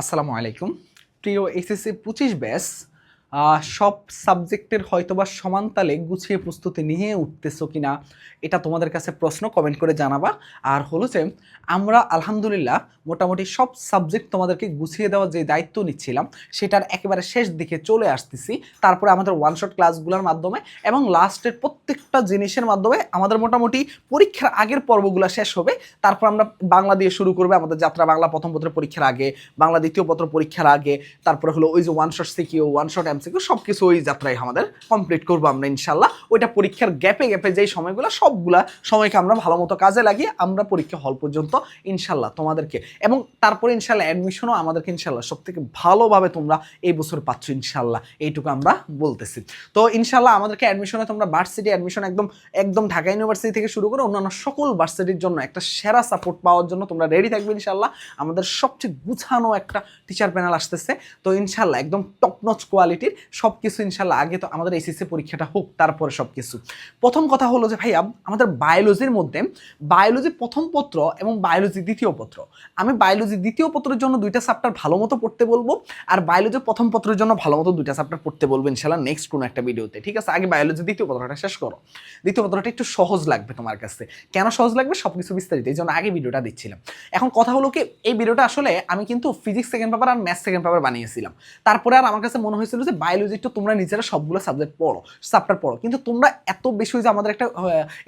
আসসালামু আলাইকুম। প্রিয় এসএসসি পঁচিশ ব্যাস সব সাবজেক্টের হয়তোবা সমান তালে গুছিয়ে প্রস্তুতি নিয়ে উঠতেছো কিনা, এটা তোমাদের কাছে প্রশ্ন কমেন্ট করে জানাবা। আর হলো যে, আমরা আলহামদুলিল্লাহ মোটামুটি সব সাবজেক্ট তোমাদেরকে গুছিয়ে দেওয়ার যে দায়িত্ব নিচ্ছিলাম, সেটার একেবারে শেষ দিকে চলে আসতেছি। তারপরে আমাদের ওয়ান শট ক্লাসগুলোর মাধ্যমে এবং লাস্টের প্রত্যেকটা জিনিসের মাধ্যমে আমাদের মোটামুটি পরীক্ষার আগের পর্বগুলো শেষ হবে। তারপর আমরা বাংলা দিয়ে শুরু করবে আমাদের যাত্রা, বাংলা প্রথম পত্র পরীক্ষার আগে, বাংলা দ্বিতীয় পত্র পরীক্ষার আগে, তারপরে হলো ওই যে one shot CQ one shot MCQ সব কিছু ওই যাত্রায় আমাদের কমপ্লিট করব আমরা, ইনশাল্লাহ। ওইটা পরীক্ষার গ্যাপে গ্যাপে যেই সময়গুলো, সবগুলা সময়কে আমরা ভালো মতো কাজে লাগিয়ে আমরা পরীক্ষা হল পর্যন্ত, ইনশাল্লাহ, তোমাদেরকে। এবং তারপরে ইনশাল্লাহ অ্যাডমিশনও আমাদেরকে ইনশাল্লাহ সব থেকে ভালোভাবে তোমরা এই বছর পাচ্ছ, ইনশাল্লাহ। এইটুকু আমরা বলতেছি। তো ইনশাল্লাহ আমাদেরকে অ্যাডমিশনে তোমরা ভার্সিটি অ্যাডমিশন একদম একদম ঢাকা ইউনিভার্সিটি থেকে শুরু করে অন্যান্য সকল ভার্সিটির জন্য একটা সেরা সাপোর্ট পাওয়ার জন্য তোমরা রেডি থাকবে, ইনশাল্লাহ। আমাদের সবচেয়ে গুছানো একটা টিচার প্যানেল আসতেছে। তো ইনশাল্লাহ, একদম টপ নচ কোয়ালিটির সব কিছু ইনশাল্লাহ আগে তো আমাদের এসএসসি পরীক্ষাটা হোক, তারপরে সব কিছু প্রথম কথা হলো যে, ভাইয়া, আমাদের বায়োলজির মধ্যে বায়োলজি প্রথম পত্র এবং বায়োলজি দ্বিতীয় পত্র। আমি বায়োলজি দ্বিতীয় পত্রের জন্য দুইটা চ্যাপ্টার ভালো মতো পড়তে বলব আর বায়োলজি প্রথম পত্রের জন্য ভালো মতো দুইটা চ্যাপ্টার পড়তে বলব ইনশাল্লাহ নেক্সট কোনো একটা ভিডিওতে ঠিক আছে? আগে বায়োলজি দ্বিতীয় পত্রটা শেষ করো। দ্বিতীয় পত্রটা একটু সহজ লাগবে তোমার কাছে। কেন সহজ লাগবে? সব কিছু বিস্তারিত, এই জন্য আগে ভিডিওটা দিচ্ছিলাম। এখন কথা হলো কি, এই ভিডিওটা আসলে আমি কিন্তু ফিজিক্স সেকেন্ড পেপার আর ম্যাথ সেকেন্ড পেপার বানিয়েছিলাম। তারপরে আর আমার কাছে মনে হয়েছিল যে বায়োলজি একটু তোমরা নিজেরা সবগুলো সাবজেক্ট পড়ো চ্যাপ্টার পড়ো। কিন্তু তোমরা এত বেশি যে আমাদের একটা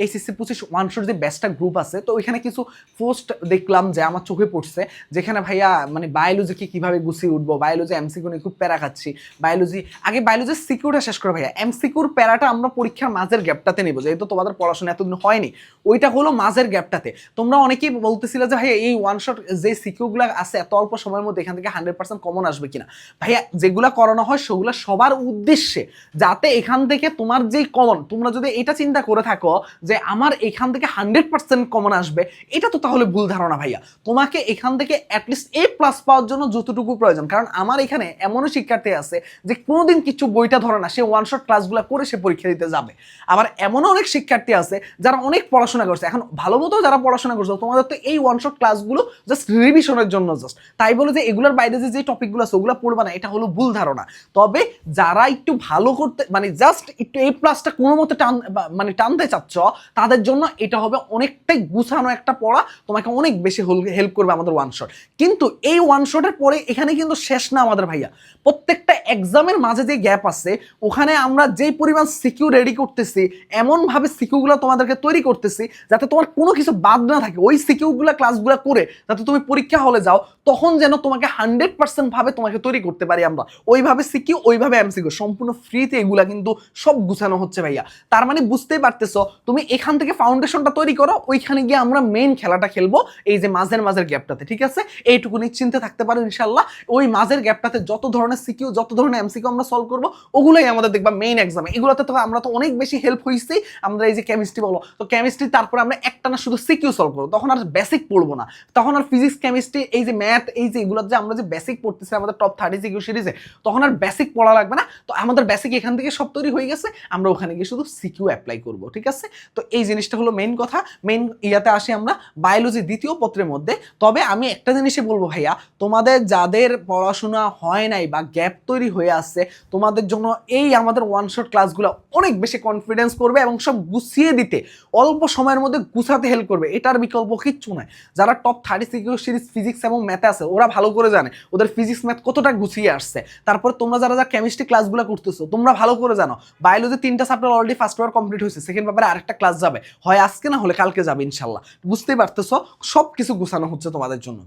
এইচএসসি পঁচিশ ওয়ানশোর যে ব্যাচটা গ্রুপ আছে, তো ওইখানে কিছু পোস্ট দেখলাম যে আমার চোখে পড়ছে, যেখানে ভাইয়া মানে বায়োলজিকে কীভাবে গুছিয়ে উঠবো বায়োলজি এমসিকিউ নিয়ে খুব প্যারা খাচ্ছি বায়োলজি আগে বায়োলজির সিকিউরটা শেষ করো ভাইয়া। এমসিকিউর প্যারাটা আমরা পরীক্ষার মাঝের গ্যাপটাতে নেব, যেহেতু তোমাদের পড়াশোনা এতদিন হয়নি। ওইটা হলো মাঝের গ্যাপটাতে তোমরা অনেকেই বলতেছিলে যে ভাইয়া এই ওয়ান শট যে সিকিউগুলো আছে, এত অল্প সময়ের মধ্যে এখান থেকে হান্ড্রেড পার্সেন্ট কমন আসবে কিনা? ভাইয়া যেগুলো করানো হয়, সেগুলো সবার উদ্দেশ্যে যাতে এখান থেকে তোমার যেই কমন তোমরা যদি এটা চিন্তা করে থাকো যে আমার এখান থেকে হান্ড্রেড পার্সেন্ট কমন আসবে, এটা তো তাহলে ভুল ধারণা ভাইয়া। তোমাকে এখান থেকে অ্যাটলিস্ট এ প্লাস পাওয়ার জন্য যতটুকু প্রয়োজন। কারণ আমার এখানে এমনও শিক্ষার্থী আছে যে কোনোদিন কিছু বইটা ধরে না, সে ওয়ান শট ক্লাসগুলো করে সে পরীক্ষা দিতে যাবে। আবার এমনও অনেক শিক্ষার্থী আছে যারা অনেক পড়াশোনা করছে। এখন ভালো মতো যারা পড়াশোনা করছে তোমাদের তো এই ওয়ান শট ক্লাসগুলো জাস্ট রিভিশনের জন্য জাস্ট তাই বলে যে এগুলোর বাইরে যে যে টপিকগুলো আছে, ওগুলো পড়বে না, এটা হলো ভুল ধারণা। তবে যারা একটু ভালো করতে মানে জাস্ট একটু এই প্লাসটা কোনো মতো টান মানে টানতে চাচ্ছ, তাদের জন্য এটা হবে অনেকটাই গুছানো একটা পড়া, তোমাকে অনেক বেশি হেল্প করবে আমাদের ওয়ান শট কিন্তু এই ওয়ান শটের পরে এখানে কিন্তু শেষ না আমাদের ভাইয়া। প্রত্যেকটা এক্সামের মাঝে যে গ্যাপ আছে, ওখানে আমরা যেই পরিমাণ সিকিউ রেডি করতেছি, এমনভাবে সিকিউগুলো তোমাদেরকে তৈরি করতেছি, যাতে তোমার কোনো কিছু বাদ না থাকে। ওই সিকিউগুলো ক্লাসগুলো করে যাতে তুমি পরীক্ষা হলে যাও, তখন যেন তোমাকে হান্ড্রেড পার্সেন্ট ভাবে তোমাকে তৈরি করতে পারি আমরা। ওইভাবে সিকিউ ওইভাবে এমসিকিউ সম্পূর্ণ ফ্রিতে এগুলা কিন্তু সব গুছানো হচ্ছে ভাইয়া। তার মানে বুঝতেই পারতেছো, তুমি এখান থেকে ফাউন্ডেশনটা তৈরি করো, ওইখানে গিয়ে আমরা মেইন খেলাটা খেলব এই যে মাঝের মাঝের গ্যাপটাতে ঠিক আছে? এইটুকু নিশ্চিন্তে থাকতে পারো ইনশাল্লাহ ওই মাঝের গ্যাপটাতে যত ধরনের সিকিউ যত ধরনের এমসিকিউ আমরা সলভ করব, ওগুলোই আমাদের দেখবা মেইন এক্সামে এগুলোতে তো আমরা তো অনেক বেশি হেল্প হয়েছি আমরা এই যে কেমিস্ট্রি বলো, তো কেমিস্ট্রি তারপরে আমরা একটা না শুধু সিকিউ সলভ করব, তখন আর বেসিক পড়ব না। তখন আর ফিজিক্স কেমিস্ট্রি এই যে ম্যাথ এই যে এগুলো যে আমরা যে বেসিক পড়তেছি আমাদের টপ থার্টি সিকিউ সিরিজে তখন আর বেসিক পড়া লাগবে না। তো আমাদের বেসিক এখান থেকে সব তৈরি হয়ে গেছে। আমরা ওখানে গিয়ে শুধু সিকিউ অ্যাপ্লাই করব, ঠিক আছে? তো এই জিনিসটা হলো মেইন কথা। মেইন ইয়াতে আসি আমরা বায়োলজি দ্বিতীয় পত্রের মধ্যে। তবে আমি একটা জিনিসই বলব ভাইয়া, তোমাদের যাদের পড়াশোনা হয় নাই বা গ্যাপ তৈরি হয়ে আসছে তোমাদের জন্য এই আমাদের ওয়ান শট ক্লাসগুলো অনেক বেশি কনফিডেন্স করবে এবং সব গুছিয়ে দিতে, অল্প সময়ের মধ্যে গুছাতে হেল্প করবে। এটার বিকল্প কিচ্ছু নয় যারা top thirty CQ series physics এবং ম্যাথে আছে, ওরা ভালো করে জানে। ওদের ফিজিক্স ম্যাথ কতটা গুছিয়ে আসছে। তারপর তোমরা যারা যা কেমিস্ট্রি ক্লাসগুলো করতেছো, তোমরা ভালো করে জানো। বায়োলজি তিনটা chapter already first paper complete হয়েছে সেকেন্ড পেপারে আরেকটা ক্লাস যাবে। হয় আজকে না হলে কালকে যাবে, ইনশাল্লাহ। বুঝতেই পারতেছো সব কিছু গুছানো হচ্ছে তোমাদের জন্য।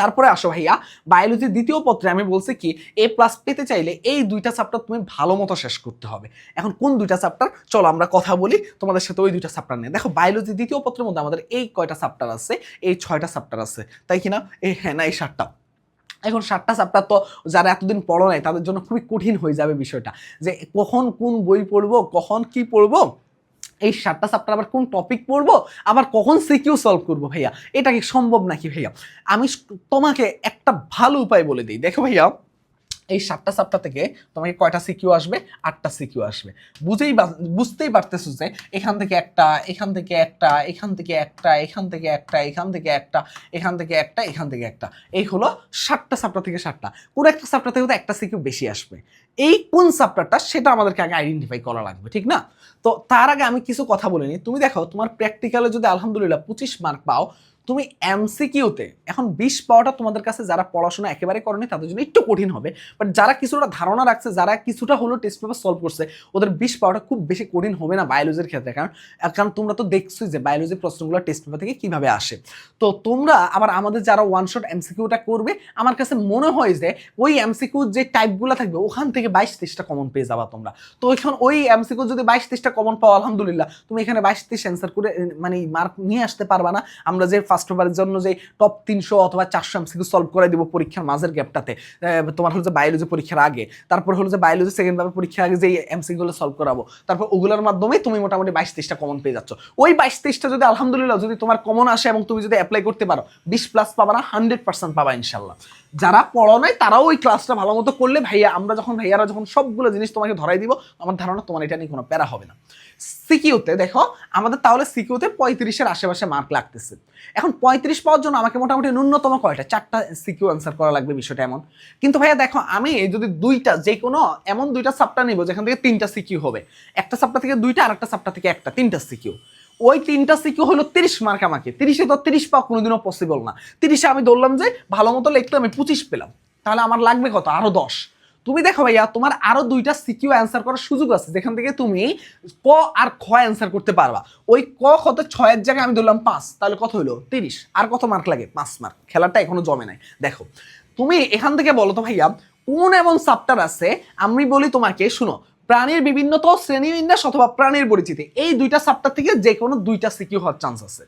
তারপরে আসো ভাইয়া বায়োলজির দ্বিতীয় পত্রে আমি বলছি কি এ প্লাস পেতে চাইলে এই দুইটা চ্যাপ্টার তুমি ভালো মতো শেষ করতে হবে। এখন কোন দুইটা চ্যাপ্টার চলো আমরা কথা বলি তোমাদের সাথে ওই দুইটা চ্যাপ্টার নিয়ে। দেখো বায়োলজির দ্বিতীয় পত্রের মধ্যে আমাদের এই কয়টা চ্যাপ্টার আছে, এই ছয়টা চ্যাপ্টার আছে। তাই কিনা এই হ্যাঁ না, এই সাতটা। এখন সাতটা চ্যাপ্টার তো যারা এতদিন পড়ো নাই, তাদের জন্য খুবই কঠিন হয়ে যাবে বিষয়টা। যে কখন কোন বই পড়ব, কখন কি পড়ব, এই সাতটা সাপটা আবার কোন টপিক পড়ব, আবার কখন সিকিউ সলভ করব ভাইয়া? এটা কি সম্ভব নাকি ভাইয়া? আমি তোমাকে একটা ভালো উপায় বলে দিই। দেখো ভাইয়া এই সাতটা সাতটা থেকে তোমাকে কয়টা সিকিউ আসবে? আটটা সিকিউ আসবে। বুঝেই বুঝতেই পারতেছো যে এখান থেকে একটা, এখান থেকে একটা, এখান থেকে একটা, এখান থেকে একটা, এখান থেকে একটা, এখান থেকে একটা, এখান থেকে একটা। এই হলো সাতটা সাপটা থেকে সাতটা। কোনো একটা সাপটা থেকে তো একটা সিকিউ বেশি আসবে। এই কোন সাপটারটা সেটা আমাদেরকে আগে আইডেন্টিফাই করা লাগবে, ঠিক না? তো তার আগে আমি কিছু কথা বলিনি তুমি দেখো, তোমার প্র্যাকটিক্যালে যদি আলহামদুলিল্লাহ পঁচিশ মার্ক পাও তুমি এমসিকিউতে এখন বিশ পাওয়াটা তোমাদের কাছে যারা পড়াশোনা একেবারে করেনি তাদের জন্য একটু কঠিন হবে। বাট যারা কিছুটা ধারণা রাখছে, যারা কিছুটা হলো টেস্ট পেপার সলভ করছে, ওদের বিশ পাওয়াটা খুব বেশি কঠিন হবে না বায়োলজির ক্ষেত্রে। কারণ কারণ তোমরা তো দেখছোই যে বায়োলজির প্রশ্নগুলো টেস্ট পেপার থেকে কীভাবে আসে। তো তোমরা, আবার আমাদের যারা ওয়ান শট এমসিকিউটা করবে, আমার কাছে মনে হয় যে ওই এমসিকিউ যে টাইপগুলো থাকবে, ওখান থেকে বাইশ তেইশটা কমন পেয়ে যাবা তোমরা। তো এখন ওই এমসিকিউ যদি বাইশ তেইশটা কমন পাও, আলহামদুলিল্লাহ, তুমি এখানে বাইশ তেইশ অ্যান্সার করে মানে মার্ক নিয়ে আসতে পারবা না। আমরা যে ফার্স্ট পেপারের জন্য যে টপ তিনশো অথবা চারশো এমসিকিউ সলভ করে দিব পরীক্ষার মাঝের গ্যাপটাতে তোমার হলো যে বায়োলজি পরীক্ষার আগে। তারপর হলো যে বায়োলজি সেকেন্ড পেপার পরীক্ষার আগে যে এমসিকিউগুলো সলভ করাবো। তারপর ওগুলোর মাধ্যমে তুমি মোটামুটি বাইশ তেইশটা কমন পেয়ে যাচ্ছ। ওই বাইশ তেইশটা যদি আলহামদুলিল্লাহ যদি তোমার কমন আসে এবং তুমি যদি অ্যাপ্লাই করতে পারো, বিশ প্লাস পাবা না হান্ড্রেড পার্সেন্ট পাবা ইনশাল্লাহ যারা পড়ো নয় তারাও ওই ক্লাসটা ভালো মতো করলে ভাইয়া, আমরা যখন ভাইয়ারা যখন সবগুলো জিনিস তোমাকে ধরাই দিব, আমার ধারণা তোমার এটা নিয়ে কোনো প্যারা হবে না। সিকিউতে দেখো, আমাদের তাহলে সিকিউতে পঁয়ত্রিশের আশেপাশে মার্ক লাগতেছে। এখন পঁয়ত্রিশ পাওয়ার জন্য আমাকে মোটামুটি ন্যূনতম কয়টা? চারটা সিকিউ অ্যান্সার করা লাগবে বিষয়টা এমন। কিন্তু ভাইয়া দেখো, আমি যদি দুইটা যে কোনো এমন দুইটা সাপটা নিব যেখান থেকে তিনটা সিকিউ হবে। একটা সাপটা থেকে দুইটা আর একটা সাপটা থেকে একটা, তিনটা সিকিউ ওই তিনটা সিকিউ হলো তিরিশ মার্ক আমাকে। তিরিশে তো তিরিশ পাওয়া কোনোদিনও পসিবল না। তিরিশে আমি ধরলাম যে ভালো মতো লিখতে আমি পঁচিশ পেলাম। তাহলে আমার লাগবে কত? আরও দশ। তুমি দেখো ভাইয়া, তোমার আরও দুইটা সিকিউ অ্যান্সার করার সুযোগ আছে, যেখান থেকে তুমি ক আর খ অ্যান্সার করতে পারবা। ওই ক কত ছয়ের জায়গায় আমি ধরলাম পাঁচ, তাহলে কত হলো তিরিশ। আর কত মার্ক লাগে? পাঁচ মার্ক খেলাটা এখনও জমে নাই। দেখো, তুমি এখান থেকে বলো তো ভাইয়া, কোন এমন সাপ্টার আছে? আমি বলি তোমাকে, শুনো, প্রাণীর বিভিন্ন তো শ্রেণীবিন্যাস অথবা প্রাণীর পরিচিতি, এই দুইটা সাপ্টার থেকে যে কোনো দুইটা সিকিউ হওয়ার চান্স আছে।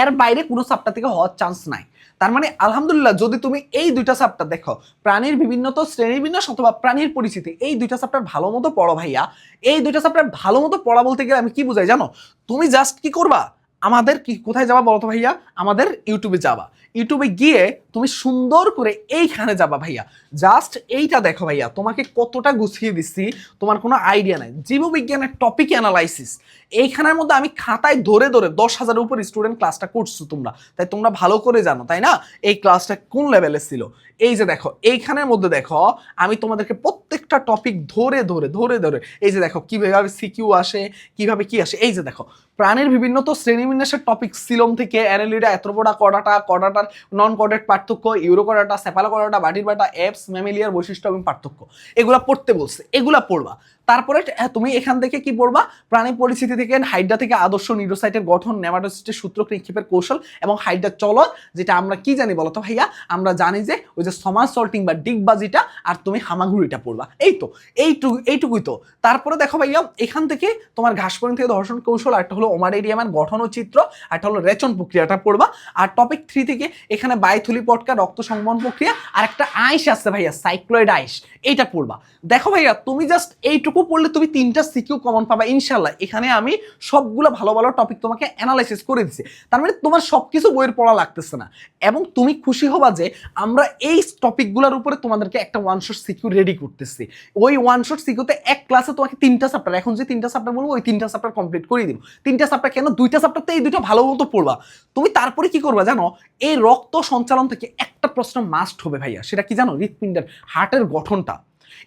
এর বাইরে কোনো সাপ্টার থেকে হওয়ার চান্স নাই। তার মানে আলহামদুলিল্লাহ, যদি তুমি এই দুইটা সাপটা দেখো, প্রাণীর বিভিন্ন তো শ্রেণীবিন্যাস অথবা প্রাণীর পরিচিতি, এই দুইটা সাপটা ভালো মতো পড়ো ভাইয়া। এই দুইটা সাপটা ভালো মতো পড়া বলতে গেলে আমি কি বুঝাই জানো? তুমি জাস্ট কি করবা? আমাদের কি, কোথায় যাবা বলতো ভাইয়া? আমাদের ইউটিউবে যাবা। ইউটিউবে গিয়ে তুমি সুন্দর করে এইখানে যাবা ভাইয়া। জাস্ট এইটা দেখো ভাইয়া, তোমাকে কতটা গুছিয়ে দিচ্ছি তোমার কোনো আইডিয়া নাই। জীববিজ্ঞানের টপিক অ্যানালাইসিস এইখানের মধ্যে আমি খাতায় ধরে ধরে দশ হাজারের উপর স্টুডেন্ট ক্লাসটা করছ তোমরা। তাই তোমরা ভালো করে জানো, তাই না? এই ক্লাসটা কোন লেভেলে ছিল? এই যে দেখো, এইখানের মধ্যে দেখো, আমি তোমাদেরকে প্রত্যেকটা টপিক ধরে ধরে ধরে ধরে, এই যে দেখো, কীভাবে সিকিউ আসে, কীভাবে কি আসে, এই যে দেখো। প্রাণীর বিভিন্ন তো শ্রেণীবিন্যাসের টপিক সিলম থেকে অ্যানালিডা এত্রোপোডা কডাটা, কডাটার নন কোডেড পার্থক্য, ইউরোকডাটা সেফালোকডাটা বাটির বাটা অ্যাপস মেমিলিয়ার বৈশিষ্ট্য এবং পার্থক্য। এগুলা পড়তে বলছে, এগুলা পড়বা। তারপরে তুমি এখান থেকে কি পড়বা? প্রাণী পরিস্থিতি থেকে, হাইড্রা থেকে আদর্শ নিউরোসাইটের গঠন নেমাটোসিস্টের সূত্র, নিক্ষেপের কৌশল এবং হাইড্রা চলন, যেটা আমরা কি জানি বলতো ভাইয়া? আমরা জানি যে ওই যে সমাজ সল্টিং বা ডিগবাজিটা আর তুমি হামাগুড়িটা পড়বা। এই তো, এইটুকু, এইটুকুই তো। তারপরে দেখো ভাইয়া, এখান থেকে তোমার ঘাসপরিণ থেকে ধর্ষণ কৌশল একটা হলো ওমারেরিয়ামের গঠন ও চিত্র একটা হলো রেচন প্রক্রিয়াটা পড়বা। আর টপিক থ্রি থেকে এখানে বায়ুথলি পটকা, রক্ত সংবহন প্রক্রিয়া আর একটা আইস আছে ভাইয়া, সাইক্লয়েড আইস, এইটা পড়বা। দেখো ভাইয়া, তুমি জাস্ট এইটুকু পড়লে তুমি তিনটা সিকিউ কমন পাবা ইনশাল্লাহ এখানে আমি সবগুলো ভালো ভালো টপিক তোমাকে অ্যানালাইসিস করে দিছি। তার মানে তোমার সব কিছু বইয়ের পড়া লাগতেছে না। এবং তুমি খুশি হবা যে আমরা এই টপিকগুলোর উপরে তোমাদেরকে একটা ওয়ান শট সিকিউ রেডি করতেছি। ওই ওয়ান শট সিকিউতে এক ক্লাসে তোমাকে তিনটা চ্যাপ্টার এখন যে তিনটা চ্যাপ্টার বলব, ওই তিনটা চ্যাপ্টার কমপ্লিট করে দিব। তিনটা চ্যাপ্টার কেন? দুইটা চ্যাপ্টার তো এই দুটো ভালো মতো পড়বা। তুমি তারপরে কি করবা জানো? এই রক্ত সঞ্চালন থেকে একটা প্রশ্ন মাস্ট হবে ভাইয়া, সেটা কি জানো? হৃৎপিণ্ডের হার্টের গঠনটা।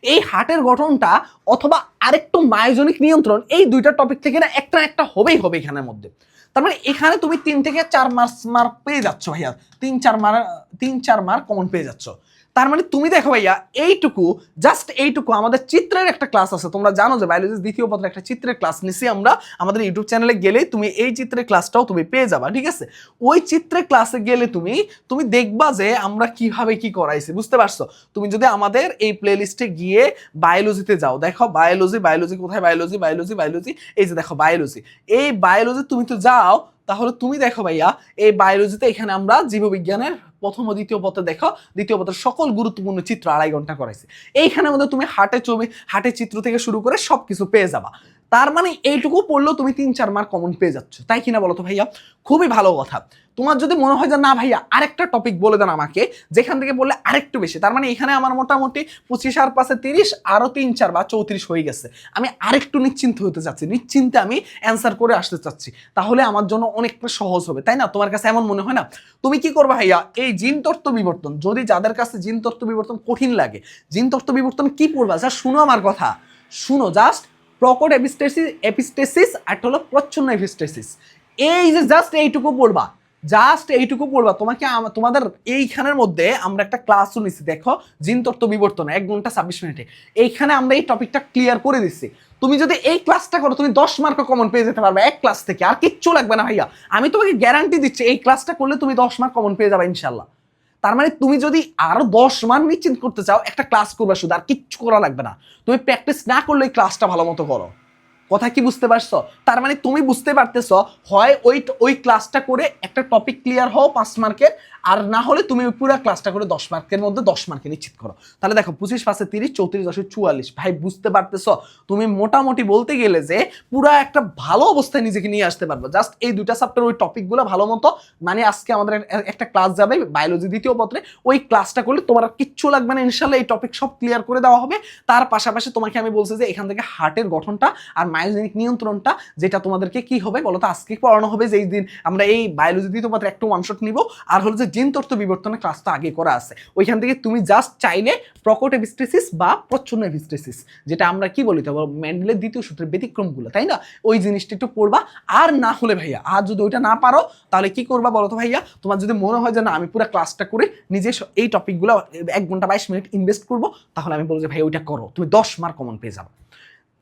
এই হার্টের গঠনটা অথবা আরেকটু মায়োজনিক নিয়ন্ত্রণ, এই দুইটা টপিক থেকে না একটা একটা হবেই হবে এখানের মধ্যে। তার মানে এখানে তুমি তিন থেকে চার মার্কস মার্ক পেয়ে যাচ্ছ ভাইয়া। তিন, চার মার তিন, চার মার্ক কমন পেয়ে যাচ্ছ। তার মানে তুমি দেখো ভাইয়া, এইটুকু জাস্ট এইটুকু আমাদের চিত্রের একটা ক্লাস আছে। তোমরা জানো যে বায়োলজির দ্বিতীয় পত্রে একটা চিত্রের ক্লাস নিছি আমরা আমাদের ইউটিউব চ্যানেলে গেলেই তুমি এই চিত্রের ক্লাসটাও তুমি পেয়ে যাবা, ঠিক আছে? ওই চিত্রের ক্লাসে গেলে তুমি তুমি দেখবা যে আমরা কীভাবে কি করাইছি, বুঝতে পারছ? তুমি যদি আমাদের এই প্লেলিস্টে গিয়ে বায়োলজিতে যাও, দেখো বায়োলজি বায়োলজি কোথায়? বায়োলজি বায়োলজি বায়োলজি এই যে দেখো বায়োলজি এই বায়োলজি তুমি তো যাও তাহলে তুমি দেখো ভাইয়া, এই বায়োলজিতে এখানে আমরা জীববিজ্ঞানের প্রথম ও দ্বিতীয় পথে দেখো, দ্বিতীয় পত্রের সকল গুরুত্বপূর্ণ চিত্র আড়াই ঘণ্টা করাইছে। এইখানে মধ্যে তুমি হাটে ছবি, হাটে চিত্র থেকে শুরু করে সব কিছু পেয়ে যাবা। তার মানে এইটুকু পড়লেও তুমি তিন, চার মার্ক কমন পেয়ে যাচ্ছ। তাই কিনা বলো তো ভাইয়া? খুবই ভালো কথা। তোমার যদি মনে হয় যে, না ভাইয়া, আরেকটা টপিক বলে দেন আমাকে, যেখান থেকে বললে আরেকটু বেশি। তার মানে এখানে আমার মোটামুটি পঁচিশ আর পাশে তিরিশ, আরও তিন, চার বা চৌত্রিশ হয়ে গেছে। আমি আরেকটু নিশ্চিন্ত হতে চাচ্ছি, নিশ্চিন্তে আমি অ্যান্সার করে আসতে চাচ্ছি। তাহলে আমার জন্য অনেকটা সহজ হবে, তাই না? তোমার কাছে এমন মনে হয় না? তুমি কি করবে ভাইয়া? এই জিন তত্ত্ব বিবর্তন, যদি যাদের কাছে জিন তত্ত্ব বিবর্তন কঠিন লাগে, জিন তত্ত্ব বিবর্তন কি পড়বা? যা শুনো আমার কথা। শুনো জাস্ট প্রকট এপিস্টেসিস এপিস্টেসিস আর হলো প্রচ্ছন্ন এপিস্টেসিস। এই যে জাস্ট এইটুকু পড়বা জাস্ট এইটুকু পড়বা তোমাকে তোমাদের এইখানের মধ্যে আমরা একটা ক্লাসও নিচ্ছি দেখো, জিন তত্ত্ব বিবর্তন, এক ঘণ্টা ছাব্বিশ মিনিটে। এইখানে আমরা এই টপিকটা ক্লিয়ার করে দিচ্ছি। তুমি যদি এই ক্লাসটা করো, তুমি দশ মার্ক কমন পেয়ে যেতে পারবে এক ক্লাস থেকে, আর কিচ্ছু লাগবে না ভাইয়া। আমি তোমাকে গ্যারান্টি দিচ্ছি, এই ক্লাসটা করলে তুমি দশ মার্ক কমন পেয়ে যাবে ইনশাল্লাহ তার মানে তুমি যদি আরও দশ মান নিশ্চিন্ত করতে চাও, একটা ক্লাস করবে শুধু, আর কিচ্ছু করা লাগবে না। তুমি প্র্যাকটিস না করলে ওই ক্লাসটা ভালো মতো করো। কথা কি বুঝতে পারছ? তার মানে তুমি বুঝতে পারতেছ, হয় ওই ওই ক্লাসটা করে একটা টপিক ক্লিয়ার হও পাঁচ মার্কের আর না হলে তুমি পুরো ক্লাসটা করে দশ মার্কের মধ্যে দশ মার্কে নিশ্চিত করো। তাহলে দেখো, পঁচিশ পাশে তিরিশ, চৌত্রিশ দশে চুয়াল্লিশ। ভাই, বুঝতে পারতেছো? তুমি মোটামুটি বলতে গেলে যে পুরো একটা ভালো অবস্থায় নিজেকে নিয়ে আসতে পারব। জাস্ট এই দুইটা চ্যাপ্টার ওই টপিকগুলো ভালো মতো মানে আজকে আমাদের একটা ক্লাস যাবে বায়োলজি দ্বিতীয় পত্রে। ওই ক্লাসটা করলে তোমার আর কিচ্ছু লাগবে না, ইনশাল্লাহ এই টপিক সব ক্লিয়ার করে দেওয়া হবে। তার পাশাপাশি তোমাকে আমি বলছি যে এখান থেকে হার্টের গঠনটা আর মায়োজেনিক নিয়ন্ত্রণটা, যেটা তোমাদেরকে কি হবে বলো তো আজকে পড়ানো হবে যেই দিন আমরা এই বায়োলজি দ্বিতীয় পত্রে একটা ওয়ান শট নিব। আর হলো যে জিন তত্ত্ব বিবর্তনের ক্লাসটা আগে করা আছে। ওইখান থেকে তুমি জাস্ট চাইলে প্রকট এভিস্টেসিস বা প্রচ্ছন্ন এভিস্টেসিস যেটা আমরা কি বলি তো ম্যান্ডেলের দ্বিতীয় সূত্রের ব্যতিক্রমগুলো, তাই না? ওই জিনিসটা একটু পড়বা। আর না হলে ভাইয়া, আর যদি ওইটা না পারো, তাহলে কি করবা বলো তো ভাইয়া? তোমার যদি মনে হয় যে না, আমি পুরো ক্লাসটা করে নিজে এই টপিকগুলো এক ঘণ্টা বাইশ মিনিট ইনভেস্ট করব, তাহলে আমি বলব যে ভাই ওইটা করো। তুমি দশ মার্ক কমন পেয়ে যাবে।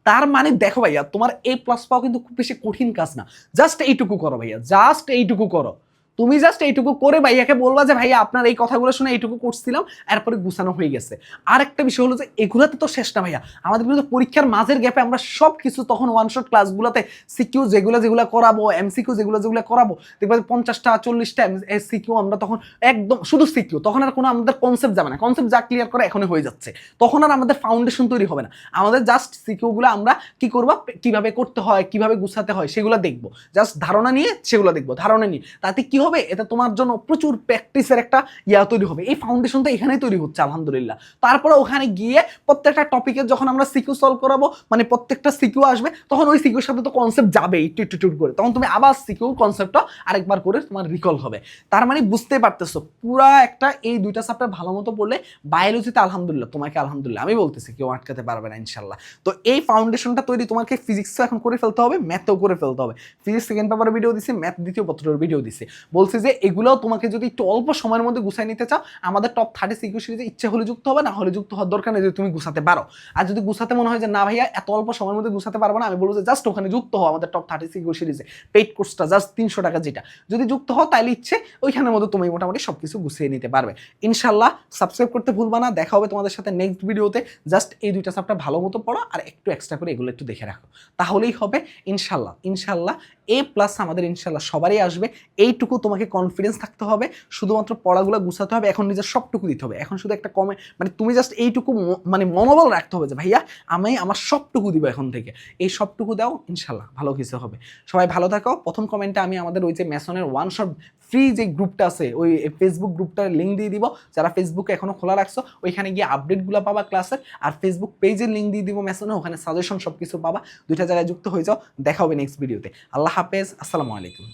তার মানে দেখো ভাইয়া, তোমার এ প্লাস পাওয়া কিন্তু খুব বেশি কঠিন কাজ না। জাস্ট এইটুকু করো ভাইয়া জাস্ট এইটুকু করো। তুমি জাস্ট এইটুকু করে ভাইয়াকে বলবা যে, ভাইয়া, আপনার এই কথাগুলো শুনে এইটুকু করছিলাম এরপরে গুছানো হয়ে গেছে। আর একটা বিষয় হলো যে, এগুলাতে তো শেষ না ভাইয়া। আমাদের কিন্তু পরীক্ষার মাঝের গ্যাপে আমরা সব কিছু তখন ওয়ান শট ক্লাসগুলোতে সিকিউ যেগুলো যেগুলো করাবো এমসিকিউ যেগুলো যেগুলো করাবো, দেখবা পঞ্চাশটা, চল্লিশটা সিকিউ আমরা তখন একদম শুধু সিকিউ তখন আর কোনো আমাদের কনসেপ্ট যাবে না। কনসেপ্ট যা ক্লিয়ার করা এখনই হয়ে যাচ্ছে। তখন আর আমাদের ফাউন্ডেশন তৈরি হবে না। আমাদের জাস্ট সিকিউগুলো আমরা কি করব? কীভাবে করতে হয়? কীভাবে গুছাতে হয়? সেগুলো দেখব। জাস্ট ধারণা নিয়ে সেগুলো দেখব। ধারণা নিয়ে। তাতে কি হবে? এটা তোমার জন্য প্রচুর প্র্যাকটিসের একটা ইয়া তৈরি হবে। এই ফাউন্ডেশন তো এখানেই তৈরি হচ্ছে, আলহামদুলিল্লাহ। তারপরে ওখানে গিয়ে প্রত্যেকটা টপিকের যখন আমরা সিকিউ সলভ করাবো মানে প্রত্যেকটা সিকিউ আসবে, তখন ওই সিকিউর সাথে তো কনসেপ্ট যাবে একটু একটু একটু করে। তখন তুমি আবার সিকিউ কনসেপ্টটা আরেকবার করে তোমার রিকল হবে। তার মানে বুঝতে পারতেছো, পুরা একটা এই দুইটা চ্যাপ্টার ভালো মতো পড়লে বায়োলজিতে আলহামদুলিল্লাহ, তোমাকে আলহামদুলিল্লাহ, আমি বলতেছি, কেউ আটকাতে পারবে না, ইনশাল্লাহ। তো এই ফাউন্ডেশনটা তৈরি তোমাকে ফিজিক্সও এখন করে ফেলতে হবে ম্যাথও করে ফেলতে হবে। ফিজিক্স সেকেন্ড পেপারের ভিডিও দিছি ম্যাথ দ্বিতীয় পত্রের ভিডিও দিছি। বলছি যে এগুলোও তোমাকে যদি একটু অল্প সময়ের মধ্যে গুছাই নিতে চাও, আমাদের টপ থার্টি সিকিউ সিরিজে ইচ্ছে হলে যুক্ত হবে, না হলে যুক্ত হওয়ার দরকার নেই যদি তুমি গুছাতে পারো। আর যদি গুছাতে মনে হয় যে, না ভাইয়া, এত অল্প সময়ের মধ্যে গুছাতে পারব না, আমি বলব যে, জাস্ট ওখানে যুক্ত হও আমাদের টপ থার্টি সিকিউ সিরিজে পেইড কোর্সটা জাস্ট তিনশো টাকা যেটা। যদি যুক্ত হও তাহলে ইচ্ছে, ওইখানের মধ্যে তুমি মোটামুটি সব কিছু গুছিয়ে নিতে পারবে। ইনশাল্লাহ সাবস্ক্রাইব করতে ভুলবা না, দেখা হবে তোমাদের সাথে নেক্সট ভিডিওতে জাস্ট এই দুইটা চ্যাপ্টার ভালো মতো পড়ো, আর একটু এক্সট্রা করে এগুলো একটু দেখে রাখো। তাহলেই হবে ইনশাল্লাহ ইনশাল্লাহ এ প্লাস আমাদের ইনশাল্লাহ সবারই আসবে। এইটুকু তোমাকে কনফিডেন্স থাকতে হবে, শুধুমাত্র পড়াগুলো গুছাতে হবে, এখন নিজের সবটুকু দিতে হবে। এখন শুধু একটা কমে মানে তুমি জাস্ট এইটুকু মানে মনোবল রাখতে হবে যে, ভাইয়া, আমি আমার সবটুকু দিব এখন থেকে। এই সবটুকু দাও ইনশাল্লাহ ভালো কিছু হবে। সবাই ভালো থাকো। প্রথম কমেন্টে আমি আমাদের ওই যে ম্যাসনের ওয়ান শট ফ্রি যে গ্রুপটা আছে, ওই ফেসবুক গ্রুপটার লিঙ্ক দিয়ে দিব। যারা ফেসবুকে এখনও খোলা রাখছো, ওইখানে গিয়ে আপডেটগুলো পাবা ক্লাসের আর ফেসবুক পেজের লিঙ্ক দিয়ে দিব ম্যাসনে ওখানে সাজেশন সব কিছু পাবা। দুইটা জায়গায় যুক্ত হয়ে যাও। দেখা হবে নেক্সট ভিডিওতে আল্লাহ হাফেজ। আসসালামু আলাইকুম।